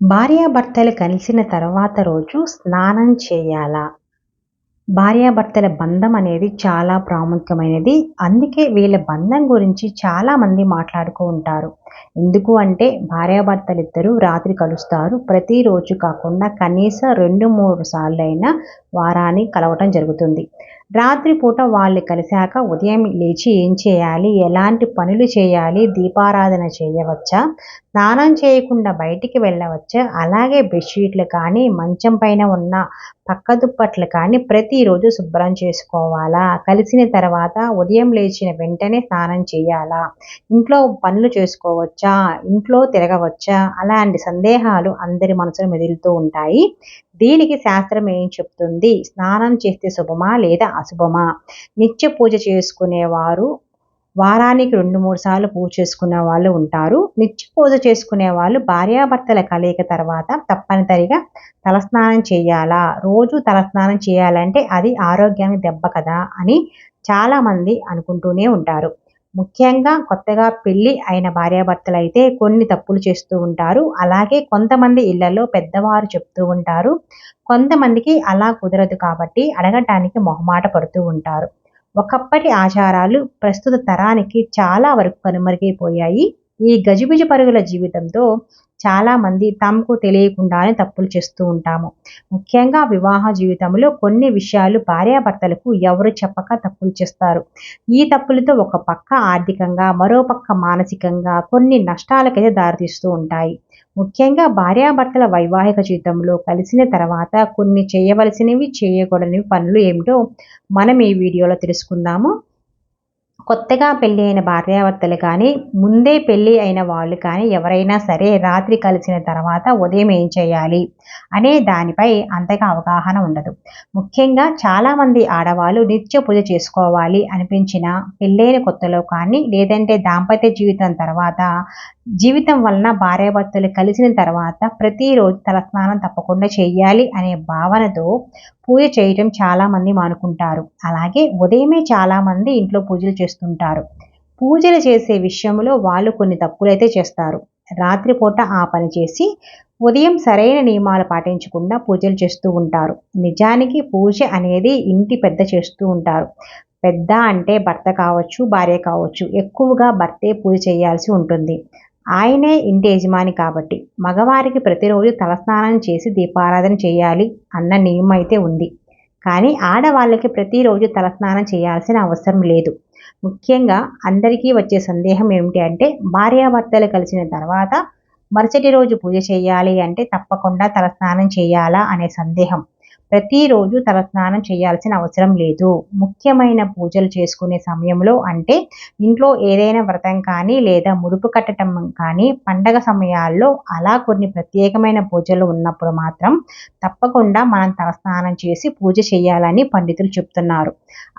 భార్యాభర్తలు కలిసిన తర్వాత రోజు స్నానం చేయాలా? భార్యాభర్తల బంధం అనేది చాలా ప్రాముఖ్యమైనది. అందుకే వీళ్ళ బంధం గురించి చాలామంది మాట్లాడుతూ ఉంటారు. ఎందుకు అంటే భార్యాభర్తలిద్దరూ రాత్రి కలుస్తారు. ప్రతిరోజు కాకుండా కనీసం రెండు మూడు సార్లు అయినా వారాన్ని కలవటం జరుగుతుంది. రాత్రిపూట వాళ్ళు కలిశాక ఉదయం లేచి ఏం చేయాలి? ఎలాంటి పనులు చేయాలి? దీపారాధన చేయవచ్చా? స్నానం చేయకుండా బయటికి వెళ్ళవచ్చా? అలాగే బెడ్షీట్లు కానీ మంచం పైన ఉన్న పక్క దుప్పట్లు కానీ ప్రతిరోజు శుభ్రం చేసుకోవాలా? కలిసిన తర్వాత ఉదయం లేచిన వెంటనే స్నానం చేయాలా? ఇంట్లో పనులు చేసుకోవచ్చా? ఇంట్లో తిరగవచ్చా? అలాంటి సందేహాలు అందరి మనసులో మెదులుతూ ఉంటాయి. దీనికి శాస్త్రం ఏం చెప్తుంది? స్నానం చేస్తే శుభమా లేదా అశుభమా? నిత్య పూజ చేసుకునేవారు వారానికి రెండు మూడు సార్లు పూజ చేసుకునే వాళ్ళు ఉంటారు. నిత్య పూజ చేసుకునే వాళ్ళు భార్యాభర్తల కలయిక తర్వాత తప్పనిసరిగా తలస్నానం చేయాలా? రోజు తలస్నానం చేయాలంటే అది ఆరోగ్యానికి దెబ్బ కదా అని చాలామంది అనుకుంటూనే ఉంటారు. ముఖ్యంగా కొత్తగా పెళ్ళి అయిన భార్యాభర్తలు అయితే కొన్ని తప్పులు చేస్తూ ఉంటారు. అలాగే కొంతమంది ఇళ్ళలో పెద్దవారు చెప్తూ ఉంటారు. కొంతమందికి అలా కుదరదు కాబట్టి అడగటానికి మొహమాట పడుతూ ఉంటారు. ఒకప్పటి ఆచారాలు ప్రస్తుత తరానికి చాలా వరకు కనుమరుగైపోయాయి. ఈ గజిబిజి పరుగుల జీవితంతో చాలామంది తమకు తెలియకుండానే తప్పులు చేస్తూ ఉంటాము. ముఖ్యంగా వివాహ జీవితంలో కొన్ని విషయాలు భార్యాభర్తలకు ఎవరు చెప్పక తప్పులు చేస్తారు. ఈ తప్పులతో ఒక పక్క ఆర్థికంగా మరో పక్క మానసికంగా కొన్ని నష్టాలకైతే దారితీస్తూ ఉంటాయి. ముఖ్యంగా భార్యాభర్తల వైవాహిక జీవితంలో కలిసిన తర్వాత కొన్ని చేయవలసినవి చేయకూడని పనులు ఏమిటో మనం ఈ వీడియోలో తెలుసుకుందాము. కొత్తగా పెళ్ళి అయిన భార్యాభర్తలు కానీ ముందే పెళ్ళి అయిన వాళ్ళు కానీ ఎవరైనా సరే రాత్రి కలిసిన తర్వాత ఉదయం ఏం చేయాలి అనే దానిపై అంతగా అవగాహన ఉండదు. ముఖ్యంగా చాలామంది ఆడవాళ్ళు నిత్య పూజ చేసుకోవాలి అనిపించిన పెళ్ళైన కొత్తలో కానీ లేదంటే దాంపత్య జీవితం తర్వాత జీవితం వలన భార్యాభర్తలు కలిసిన తర్వాత ప్రతిరోజు తలస్నానం తప్పకుండా చేయాలి అనే భావనతో పూజ చేయటం చాలామంది మానుకుంటారు. అలాగే ఉదయమే చాలామంది ఇంట్లో పూజలు చేస్తుంటారు. పూజలు చేసే విషయంలో వాళ్ళు కొన్ని తప్పులైతే చేస్తారు. రాత్రిపూట ఆ పని చేసి ఉదయం సరైన నియమాలు పాటించకుండా పూజలు చేస్తూ ఉంటారు. నిజానికి పూజ అనేది ఇంటి పెద్ద చేస్తూ ఉంటారు. పెద్ద అంటే భర్త కావచ్చు భార్య కావచ్చు ఎక్కువగా భర్తే పూజ చేయాల్సి ఉంటుంది. ఆయనే ఇంటి యజమాని కాబట్టి. మగవారికి ప్రతిరోజు తలస్నానం చేసి దీపారాధన చేయాలి అన్న నియమం అయితే ఉంది. కానీ ఆడవాళ్ళకి ప్రతిరోజు తలస్నానం చేయాల్సిన అవసరం లేదు. ముఖ్యంగా అందరికీ వచ్చే సందేహం ఏమిటి అంటే భార్యాభర్తలు కలిసిన తర్వాత మరుసటి రోజు పూజ చేయాలి అంటే తప్పకుండా తలస్నానం చేయాలా అనే సందేహం. ప్రతిరోజు తలస్నానం చేయాల్సిన అవసరం లేదు. ముఖ్యమైన పూజలు చేసుకునే సమయంలో అంటే ఇంట్లో ఏదైనా వ్రతం కానీ లేదా ముడుపు కట్టడం కానీ పండగ సమయాల్లో అలా కొన్ని ప్రత్యేకమైన పూజలు ఉన్నప్పుడు మాత్రం తప్పకుండా మనం తలస్నానం చేసి పూజ చేయాలని పండితులు చెప్తున్నారు.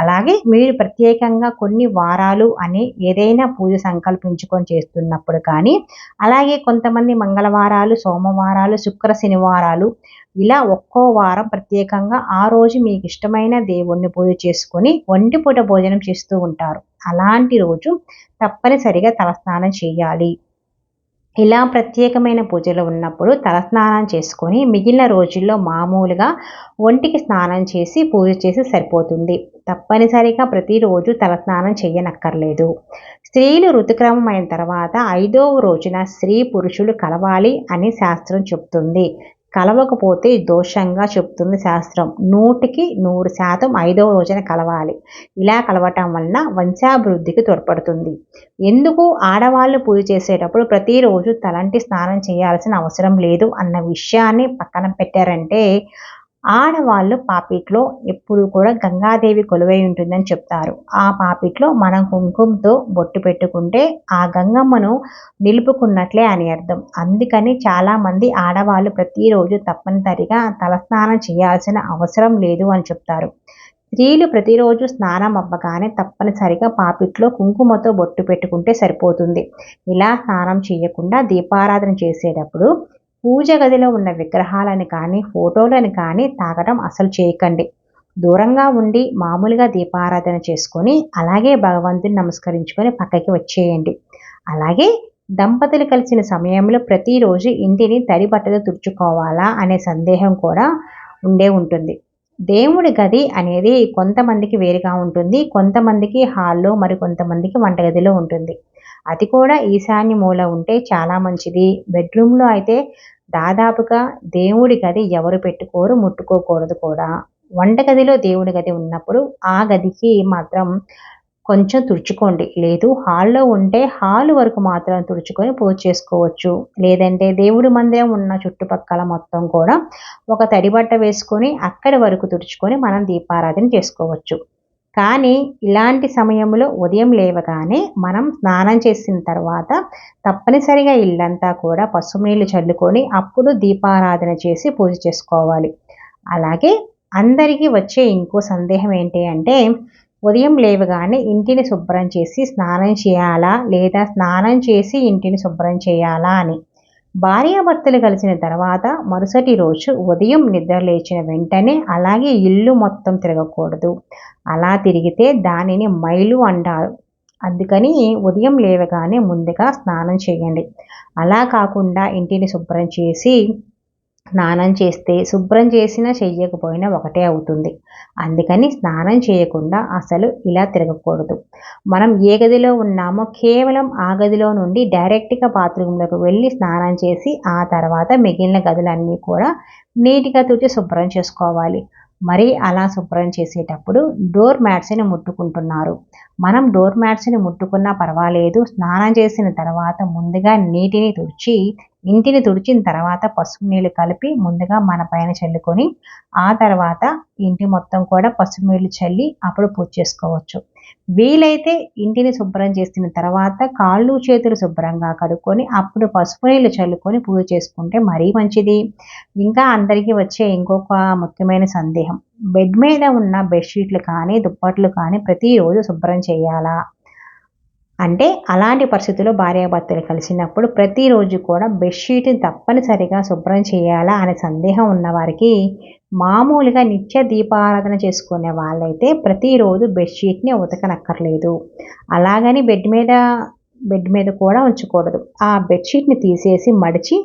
అలాగే మీరు ప్రత్యేకంగా కొన్ని వారాలు అని ఏదైనా పూజ సంకల్పించుకొని చేస్తున్నప్పుడు కానీ అలాగే కొంతమంది మంగళవారాలు సోమవారాలు శుక్ర శనివారాలు ఇలా ఒక్కో వారం ప్రత్యేకంగా ఆ రోజు మీకు ఇష్టమైన దేవుణ్ణి పూజ చేసుకొని ఒంటిపూట భోజనం చేస్తూ ఉంటారు. అలాంటి రోజు తప్పనిసరిగా తలస్నానం చేయాలి. ఇలా ప్రత్యేకమైన పూజలు ఉన్నప్పుడు తలస్నానం చేసుకొని మిగిలిన రోజుల్లో మామూలుగా ఒంటికి స్నానం చేసి పూజ చేసి సరిపోతుంది. తప్పనిసరిగా ప్రతిరోజు తలస్నానం చేయనక్కర్లేదు. స్త్రీలు ఋతుక్రమం అయిన తర్వాత ఐదవ రోజున స్త్రీ పురుషులు కలవాలి అని శాస్త్రం చెప్తుంది. కలవకపోతే దోషంగా చెప్తుంది శాస్త్రం. నూటికి నూరు శాతం ఐదవ రోజున కలవాలి. ఇలా కలవటం వలన వంశాభివృద్ధికి తోడ్పడుతుంది. ఎందుకు ఆడవాళ్ళు పూజ చేసేటప్పుడు ప్రతిరోజు తలంటి స్నానం చేయాల్సిన అవసరం లేదు అన్న విషయాన్ని పక్కన పెట్టారంటే ఆడవాళ్ళు పాపిట్లో ఎప్పుడు కూడా గంగాదేవి కొలువై ఉంటుందని చెప్తారు. ఆ పాపిట్లో మనం కుంకుమతో బొట్టు పెట్టుకుంటే ఆ గంగమ్మను నిలుపుకున్నట్లే అని అర్థం. అందుకని చాలామంది ఆడవాళ్ళు ప్రతిరోజు తప్పనిసరిగా తలస్నానం చేయాల్సిన అవసరం లేదు అని చెప్తారు. స్త్రీలు ప్రతిరోజు స్నానం అవ్వగానే తప్పనిసరిగా పాపిట్లో కుంకుమతో బొట్టు పెట్టుకుంటే సరిపోతుంది. ఇలా స్నానం చేయకుండా దీపారాధన చేసేటప్పుడు పూజ గదిలో ఉన్న విగ్రహాలను కానీ ఫోటోలను కానీ తాగడం అసలు చేయకండి. దూరంగా ఉండి మామూలుగా దీపారాధన చేసుకొని అలాగే భగవంతుని నమస్కరించుకొని పక్కకి వచ్చేయండి. అలాగే దంపతులు కలిసిన సమయంలో ప్రతిరోజు ఇంటిని తడి బట్టతో తుడుచుకోవాలా అనే సందేహం కూడా ఉండే ఉంటుంది. దేవుడి గది అనేది కొంతమందికి వేరుగా ఉంటుంది కొంతమందికి హాల్లో మరి కొంతమందికి వంటగదిలో ఉంటుంది. అది కూడా ఈశాన్య మూల ఉంటే చాలా మంచిది. బెడ్రూమ్లో అయితే దాదాపుగా దేవుడి గది ఎవరు పెట్టుకోరు ముట్టుకోకూడదు కూడా. వంటగదిలో దేవుడి గది ఉన్నప్పుడు ఆ గదికి మాత్రం కొంచెం తుడుచుకోండి. లేదు హాల్లో ఉంటే హాల్ వరకు మాత్రం తుడుచుకొని పూజ చేసుకోవచ్చు. లేదంటే దేవుడి మందిరం ఉన్న చుట్టుపక్కల మొత్తం కూడా ఒక తడి బట్ట వేసుకొని అక్కడి వరకు తుడుచుకొని మనం దీపారాధన చేసుకోవచ్చు. కానీ ఇలాంటి సమయంలో ఉదయం లేవగానే మనం స్నానం చేసిన తర్వాత తప్పనిసరిగా ఇల్లంతా కూడా పసుపు నీళ్ళు చల్లుకొని అప్పుడు దీపారాధన చేసి పూజ చేసుకోవాలి. అలాగే అందరికీ వచ్చే ఇంకో సందేహం ఏంటి అంటే ఉదయం లేవగానే ఇంటిని శుభ్రం చేసి స్నానం చేయాలా లేదా స్నానం చేసి ఇంటిని శుభ్రం చేయాలా అని. భార్యాభర్తలు కలిసిన తర్వాత మరుసటి రోజు ఉదయం నిద్ర లేచిన వెంటనే అలాగే ఇల్లు మొత్తం తిరగకూడదు. అలా తిరిగితే దానిని మైలు అంటారు. అందుకని ఉదయం లేవగానే ముందుగా స్నానం చేయండి. అలా కాకుండా ఇంటిని శుభ్రం చేసి స్నానం చేస్తే శుభ్రం చేసినా చెయ్యకపోయినా ఒకటే అవుతుంది. అందుకని స్నానం చేయకుండా అసలు ఇలా తిరగకూడదు. మనం ఏ గదిలో ఉన్నామో కేవలం ఆ గదిలో నుండి డైరెక్ట్గా బాత్రూంలోకి వెళ్ళి స్నానం చేసి ఆ తర్వాత మిగిలిన గదులన్నీ కూడా నీట్గా తుడిచి శుభ్రం చేసుకోవాలి. మరి అలా శుభ్రం చేసేటప్పుడు డోర్ మ్యాట్స్ని ముట్టుకుంటున్నారు. మనం డోర్ మ్యాట్స్ని ముట్టుకున్నా పర్వాలేదు. స్నానం చేసిన తర్వాత ముందుగా నీటిని తుడిచి ఇంటిని తుడిచిన తర్వాత పసుపు నీళ్ళు కలిపి ముందుగా మన పైన చల్లుకొని ఆ తర్వాత ఇంటి మొత్తం కూడా పసుపు నీళ్ళు చల్లి అప్పుడు పూజ చేసుకోవచ్చు. వీలైతే ఇంటిని శుభ్రం చేసిన తర్వాత కాళ్ళు చేతులు శుభ్రంగా కడుక్కొని అప్పుడు పసుపు నీళ్ళు చల్లుకొని పూజ చేసుకుంటే మరీ మంచిది. ఇంకా అందరికీ వచ్చే ఇంకొక ముఖ్యమైన సందేహం. బెడ్ మీద ఉన్న బెడ్షీట్లు కానీ దుప్పట్లు కానీ ప్రతిరోజు శుభ్రం చేయాలా? అంటే అలాంటి పరిస్థితుల్లో భార్యాభర్తలు కలిసినప్పుడు ప్రతిరోజు కూడా బెడ్షీట్ని తప్పనిసరిగా శుభ్రం చేయాలా అనే సందేహం ఉన్నవారికి మామూలుగా నిత్య దీపారాధన చేసుకునే వాళ్ళైతే ప్రతిరోజు బెడ్షీట్ని ఉతకనక్కర్లేదు. అలాగని బెడ్ మీద బెడ్ మీద కూడా ఉంచకూడదు. ఆ బెడ్షీట్ని తీసేసి మడిచి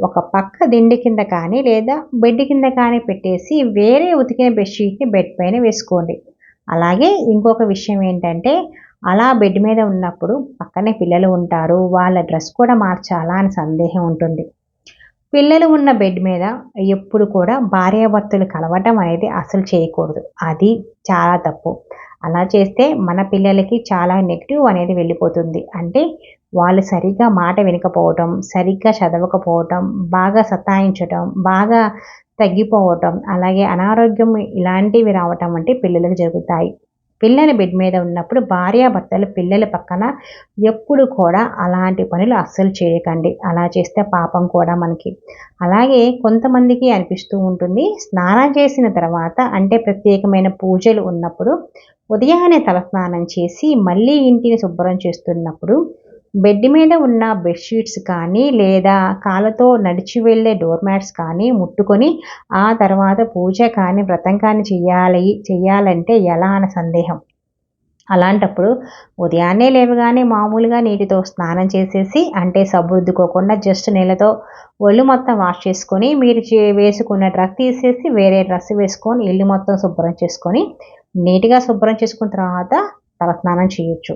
ఒక పక్క దిండి కింద కానీ లేదా బెడ్ కింద కానీ పెట్టేసి వేరే ఉతికిన బెడ్షీట్ని బెడ్ పైన వేసుకోండి. అలాగే ఇంకొక విషయం ఏంటంటే అలా బెడ్ మీద ఉన్నప్పుడు పక్కనే పిల్లలు ఉంటారు వాళ్ళ డ్రెస్ కూడా మార్చాలా అని సందేహం ఉంటుంది. పిల్లలు ఉన్న బెడ్ మీద ఎప్పుడు కూడా భార్యాభర్తలు కలవటం అనేది అసలు చేయకూడదు. అది చాలా తప్పు. అలా చేస్తే మన పిల్లలకి చాలా నెగిటివ్ అనేది వెళ్ళిపోతుంది. అంటే వాళ్ళు సరిగ్గా మాట వినకపోవటం సరిగ్గా చదవకపోవటం బాగా సతాయించటం బాగా తగ్గిపోవటం అలాగే అనారోగ్యం ఇలాంటివి రావటం అంటే పిల్లలకు జరుగుతాయి. పిల్లల బెడ్ మీద ఉన్నప్పుడు భార్యాభర్తలు పిల్లల పక్కన ఎప్పుడు కూడా అలాంటి పనులు అస్సలు చేయకండి. అలా చేస్తే పాపం కూడా మనకి. అలాగే కొంతమందికి అనిపిస్తూ ఉంటుంది స్నానం చేసిన తర్వాత అంటే ప్రత్యేకమైన పూజలు ఉన్నప్పుడు ఉదయాన్నే తలస్నానం చేసి మళ్ళీ ఇంటిని శుభ్రం చేస్తున్నప్పుడు బెడ్ మీద ఉన్న బెడ్షీట్స్ కానీ లేదా కాళ్ళతో నడిచి వెళ్ళే డోర్ మ్యాట్స్ కానీ ముట్టుకొని ఆ తర్వాత పూజ కానీ వ్రతం కానీ చేయాలి చేయాలంటే ఎలా అన్న సందేహం. అలాంటప్పుడు ఉదయాన్నే లేవగానే మామూలుగా నీటితో స్నానం చేసేసి అంటే సబ్బు రుద్దుకోకుండా జస్ట్ నీళ్ళతో ఒళ్ళు మొత్తం వాష్ చేసుకొని మీరు వేసుకున్న డ్రెస్ తీసేసి వేరే డ్రెస్ వేసుకొని ఇల్లు మొత్తం శుభ్రం చేసుకొని నీట్గా శుభ్రం చేసుకున్న తర్వాత తలస్నానం చేయొచ్చు.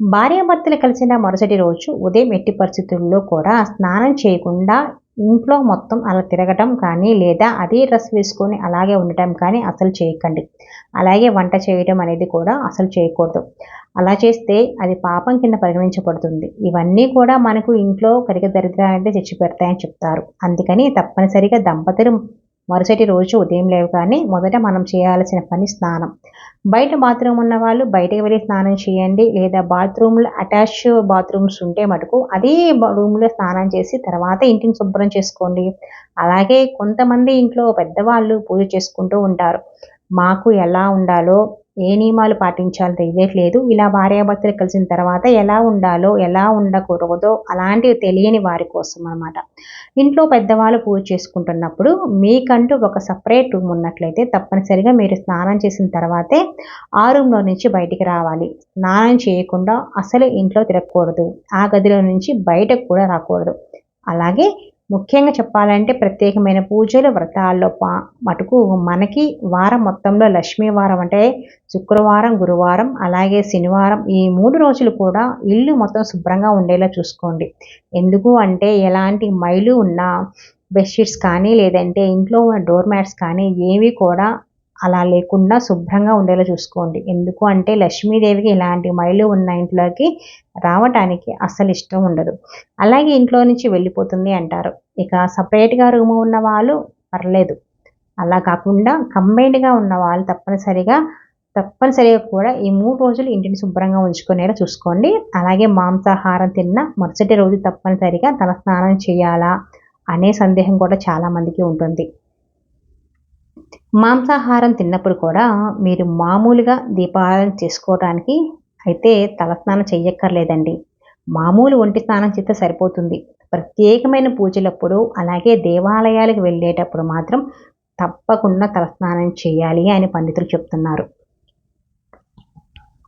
భార్యాభర్తలు కలిసిన మరుసటి రోజు ఉదయం ఎట్టి పరిస్థితుల్లో కూడా స్నానం చేయకుండా ఇంట్లో మొత్తం అలా తిరగటం కానీ లేదా అదే డ్రెస్ వేసుకొని అలాగే ఉండటం కానీ అసలు చేయకండి. అలాగే వంట చేయడం అనేది కూడా అసలు చేయకూడదు. అలా చేస్తే అది పాపం కింద పరిగణించబడుతుంది. ఇవన్నీ కూడా మనకు ఇంట్లో కరిగ దరిద్రాన్ని తెచ్చి పెడతాయని చెప్తారు. అందుకని తప్పనిసరిగా దంపతులు మరుసటి రోజు ఉదయం లేవగానే మొదట మనం చేయాల్సిన పని స్నానం. బయట బాత్రూమ్ ఉన్న వాళ్ళు బయటకు వెళ్ళి స్నానం చేయండి లేదా బాత్రూమ్లో అటాచ్ బాత్రూమ్స్ ఉంటే మటుకు అదే రూమ్లో స్నానం చేసి తర్వాత ఇంటిని శుభ్రం చేసుకోండి. అలాగే కొంతమంది ఇంట్లో పెద్దవాళ్ళు పూజ చేసుకుంటూ ఉంటారు. మాకు ఎలా ఉండాలో ఏ నియమాలు పాటించాలో తెలియట్లేదు ఇలా భార్యాభర్తలు కలిసిన తర్వాత ఎలా ఉండాలో ఎలా ఉండకూడదో అలాంటివి తెలియని వారి కోసం అనమాట ఇంట్లో పెద్దవాళ్ళు పూజ చేసుకుంటున్నప్పుడు మీకంటూ ఒక సపరేట్ రూమ్ ఉన్నట్లయితే తప్పనిసరిగా మీరు స్నానం చేసిన తర్వాతే ఆ రూమ్లో నుంచి బయటికి రావాలి. స్నానం చేయకుండా అసలు ఇంట్లో తిరగకూడదు. ఆ గదిలో నుంచి బయటకు కూడా రాకూడదు. అలాగే ముఖ్యంగా చెప్పాలంటే ప్రత్యేకమైన పూజలు వ్రతాల్లో పా మటుకు మనకి వారం మొత్తంలో లక్ష్మీ వారం అంటే శుక్రవారం గురువారం అలాగే శనివారం ఈ మూడు రోజులు కూడా ఇల్లు మొత్తం శుభ్రంగా ఉండేలా చూసుకోండి. ఎందుకు అంటే ఎలాంటి మైలు ఉన్న బెడ్షీట్స్ కానీ లేదంటే ఇంట్లో ఉన్న డోర్ మ్యాట్స్ కానీ ఏవి కూడా అలా లేకుండా శుభ్రంగా ఉండేలా చూసుకోండి. ఎందుకు అంటే లక్ష్మీదేవికి ఇలాంటి మైలు ఉన్న ఇంట్లోకి రావటానికి అస్సలు ఇష్టం ఉండదు. అలాగే ఇంట్లో నుంచి వెళ్ళిపోతుంది అంటారు. ఇక సపరేట్గా రూమ్ ఉన్న వాళ్ళు పర్లేదు. అలా కాకుండా కంబైన్డ్గా ఉన్న వాళ్ళు తప్పనిసరిగా తప్పనిసరిగా కూడా ఈ మూడు రోజులు ఇంటిని శుభ్రంగా ఉంచుకునేలా చూసుకోండి. అలాగే మాంసాహారం తిన్న మరుసటి రోజు తప్పనిసరిగా తల స్నానం చేయాలా అనే సందేహం కూడా చాలామందికి ఉంటుంది. మాంసాహారం తిన్నప్పుడు కూడా మీరు మామూలుగా దీపారాధన చేసుకోవడానికి అయితే తలస్నానం చేయక్కర్లేదండి మామూలు ఒంటి స్నానం చేస్తే సరిపోతుంది. ప్రత్యేకమైన పూజలప్పుడు అలాగే దేవాలయాలకు వెళ్ళేటప్పుడు మాత్రం తప్పకుండా తలస్నానం చేయాలి అని పండితులు చెప్తున్నారు.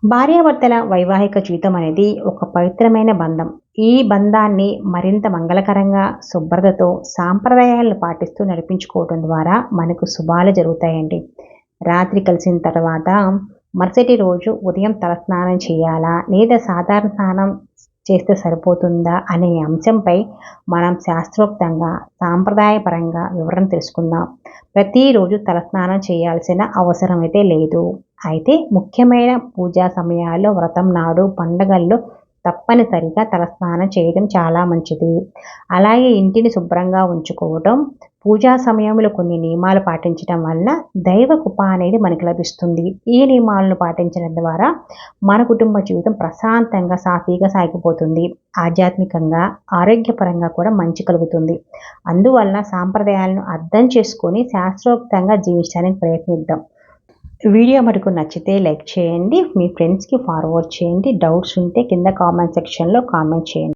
భార్యాభర్తల వైవాహిక జీవితం అనేది ఒక పవిత్రమైన బంధం. ఈ బంధాన్ని మరింత మంగళకరంగా శుభ్రతతో సాంప్రదాయాలను పాటిస్తూ నడిపించుకోవడం ద్వారా మనకు శుభాలు జరుగుతాయండి. రాత్రి కలిసిన తర్వాత మరుసటి రోజు ఉదయం తలస్నానం చేయాలా లేదా సాధారణ స్నానం చేస్తే సరిపోతుందా అనే అంశంపై మనం శాస్త్రోక్తంగా సాంప్రదాయపరంగా వివరణ తెలుసుకుందాం. ప్రతిరోజు తలస్నానం చేయాల్సిన అవసరం అయితే లేదు. అయితే ముఖ్యమైన పూజా సమయాల్లో వ్రతం నాడు పండగల్లో తప్పనిసరిగా తలస్నానం చేయడం చాలా మంచిది. అలాగే ఇంటిని శుభ్రంగా ఉంచుకోవడం పూజా సమయంలో కొన్ని నియమాలు పాటించడం వలన దైవ కృప అనేది మనకు లభిస్తుంది. ఈ నియమాలను పాటించడం ద్వారా మన కుటుంబ జీవితం ప్రశాంతంగా సాఫీగా సాగిపోతుంది. ఆధ్యాత్మికంగా ఆరోగ్యపరంగా కూడా మంచి కలుగుతుంది. అందువల్ల సాంప్రదాయాలను అర్థం చేసుకొని శాస్త్రోక్తంగా జీవించడానికి ప్రయత్నిద్దాం. వీడియో మటుకు నచ్చితే లైక్ చేయండి. మీ ఫ్రెండ్స్కి ఫార్వర్డ్ చేయండి. డౌట్స్ ఉంటే కింద కామెంట్ సెక్షన్లో కామెంట్ చేయండి.